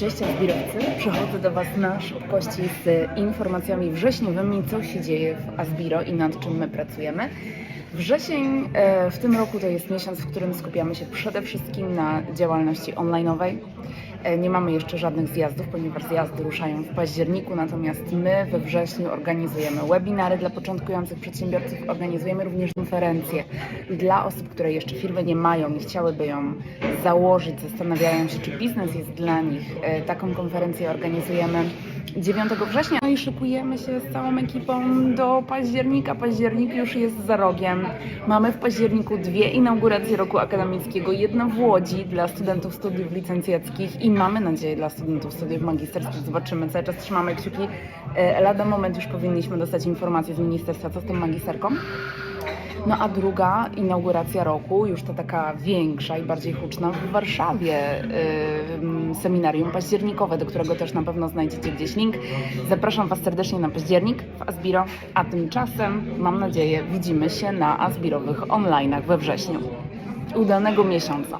Cześć Azbirowcy, przychodzę do Was na szybkości z informacjami wrześniowymi, co się dzieje w Azbiro i nad czym my pracujemy. Wrzesień e, w tym roku to jest miesiąc, w którym skupiamy się przede wszystkim na działalności online'owej. E, Nie mamy jeszcze żadnych zjazdów, ponieważ zjazdy ruszają w październiku, natomiast my we wrześniu organizujemy webinary dla początkujących przedsiębiorców, organizujemy również konferencje dla osób, które jeszcze firmy nie mają i chciałyby ją założyć, zastanawiają się, czy biznes jest dla nich. E, Taką konferencję organizujemy 9 września no i szykujemy się z całą ekipą do października. Październik już jest za rogiem. Mamy w październiku dwie inauguracje roku akademickiego. Jedna w Łodzi dla studentów studiów licencjackich i mamy nadzieję dla studentów studiów magisterskich. Zobaczymy, cały czas trzymamy kciuki. E, Lada moment już powinniśmy dostać informację z ministerstwa, co z tą magisterką. No a druga inauguracja roku, już ta taka większa i bardziej huczna w Warszawie, ym, seminarium październikowe, do którego też na pewno znajdziecie gdzieś link. Zapraszam Was serdecznie na październik w Asbiro, a tymczasem mam nadzieję widzimy się na Asbirowych online'ach we wrześniu. Udanego miesiąca.